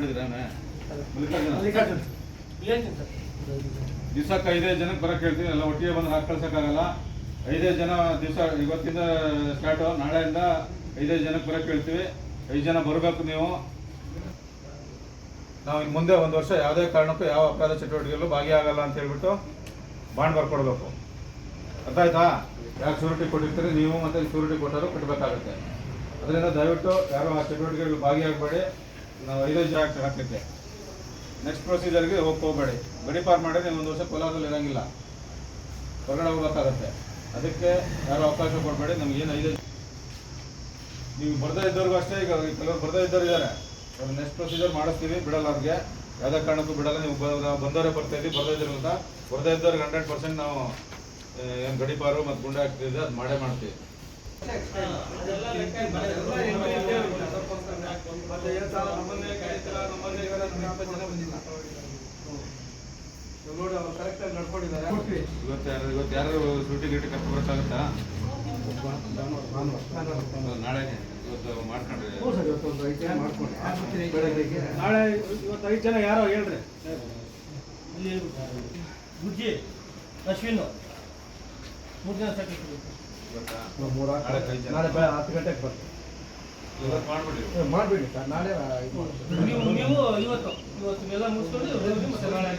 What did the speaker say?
ಮಾಡಿದ್ರೆ ಮಲ್ಲಿಕಾರ್ಜುನ? ದಿವಸಕ್ಕೆ ಐದೈದು ಜನಕ್ಕೆ ಬರಕ್ಕೆ ಹೇಳ್ತೀವಿ ಎಲ್ಲ ಒಟ್ಟಿಗೆ ಬಂದು ಹಾಕಿ ಕಳ್ಸೋಕ್ಕಾಗಲ್ಲ. ಐದೈದು ಜನ ದಿವಸ ಇವತ್ತಿಂದ ಸ್ಟಾರ್ಟು ನಾಳೆಯಿಂದ ಐದೈದು ಜನಕ್ಕೆ ಬರಕ್ಕೆ ಹೇಳ್ತೀವಿ ಐದು ಜನ ಬರಬೇಕು ನೀವು. ನಾವು ಇನ್ನು ಮುಂದೆ ಒಂದು ವರ್ಷ ಯಾವುದೇ ಕಾರಣಕ್ಕೂ ಯಾವ ಅಪರಾಧ ಚಟುವಟಿಕೆಗಳು ಭಾಗಿಯಾಗಲ್ಲ ಅಂತ ಹೇಳ್ಬಿಟ್ಟು ಬಾಂಡ್ ಬರ್ಕೊಡ್ಬೇಕು. ಅರ್ಥ ಆಯ್ತಾ ಯಾಕೆ ಶೂರಿಟಿ ಕೊಟ್ಟಿರ್ತೀರಿ? ನೀವು ಮತ್ತೆ ಶೂರಿಟಿ ಕೊಟ್ಟರು ಕಟ್ಟಬೇಕಾಗುತ್ತೆ. ಅದರಿಂದ ದಯವಿಟ್ಟು ಯಾರು ಆ ಚಟುವಟಿಕೆಗಳು ಭಾಗಿಯಾಗಬೇಡಿ. ನಾವು ಐದೈದು ಜನ ಹಾಕಲಿಕ್ಕೆ. ನೆಕ್ಸ್ಟ್ ಪ್ರೊಸೀಜರ್ಗೆ ಹೋಗಿ ಹೋಗಬೇಡಿ. ಗಡಿಪಾರ್ ಮಾಡಿ ನೀವು ಒಂದು ವರ್ಷ ಕೋಲಾರದಲ್ಲಿ ಇರಂಗಿಲ್ಲ. ಹೊರಗಡೆ ಹೋಗ್ಬೇಕಾಗತ್ತೆ. ಅದಕ್ಕೆ ಯಾರು ಅವಕಾಶ ಕೊಡಬೇಡಿ. ನಮ್ಗೆ ಏನು ಐದು ನೀವು ಬರ್ದೇ ಇದ್ದವ್ರಿಗೂ ಅಷ್ಟೇ ಈಗ ಕೆಲವರು ಬರ್ದೇ ಇದ್ದವ್ರು ಇದ್ದಾರೆ ಅವ್ರು ನೆಕ್ಸ್ಟ್ ಪ್ರೊಸೀಜರ್ ಮಾಡಿಸ್ತೀವಿ. ಬಿಡಲ್ಲ ಅವ್ರಿಗೆ. ಯಾವುದೇ ಕಾರಣಕ್ಕೂ ಬಿಡಲ್ಲ. ನೀವು ಬಂದವರೇ ಬರ್ತಾ ಇದ್ದೀವಿ. ಬರ್ದೇ ಇದ್ದೀರಿ ಅಂತ. ಬರ್ದೇ ಇದ್ದವ್ರಿಗೆ ಹಂಡ್ರೆಡ್ ಪರ್ಸೆಂಟ್ ನಾವು ಏನು ಗಡಿಪಾರು ಮತ್ತು ಗುಂಡೆ ಹಾಕ್ತಿದ್ದೆ ಅದು ಮಾಡೇ ಮಾಡ್ತೀವಿ. ಸಾಲ ನಮ್ಮನ್ನೇ ಜನ ಬಂದಿಲ್ಲ. ನೋಡಿ ಅವ್ರು ಕರೆಕ್ಟ್ ಆಗಿ ನಡ್ಕೊಂಡಿದ್ದಾರೆ. ಇವತ್ತು ಯಾರು ಇವತ್ತು ಯಾರು ಸೂಟಿ ಗೀಟಿ ಕರ್ಕೊಂಡು ಬರೋಕ್ಕಾಗುತ್ತಾ ನಾಳೆ. ಇವತ್ತು ಮಾಡ್ಕೊಂಡ್ರಿ. ನಾಳೆ ಇವತ್ತು ಐದು ಜನ ಯಾರೋ ಹೇಳ್ರಿ. ಇಲ್ಲಿ ಬುಜ್ಜಿ ಅಶ್ವಿನ್ ಮೂರು ಜನ ಸಾಕಿದ್ರು ಇವತ್ತಾ? ಮೂರು ನಾಳೆ ಐದು ಜನ. ನಾಳೆ ಹತ್ತು ಗಂಟೆಗೆ ಬರ್ತೀವಿ ಇವತ್ತು ಮಾಡ್ಬಿಡಿ ಮಾಡಿಬಿಡಿ ಸರ್ ನಾಳೆ ಇದು ಮಾಡ್ತೀವಿ. ನೀವು ನೀವು ಇವತ್ತು ಇವತ್ತು ಎಲ್ಲ ಮುಗಿಸ್ಕೊಂಡು ಮತ್ತೆ ನಾಳೆ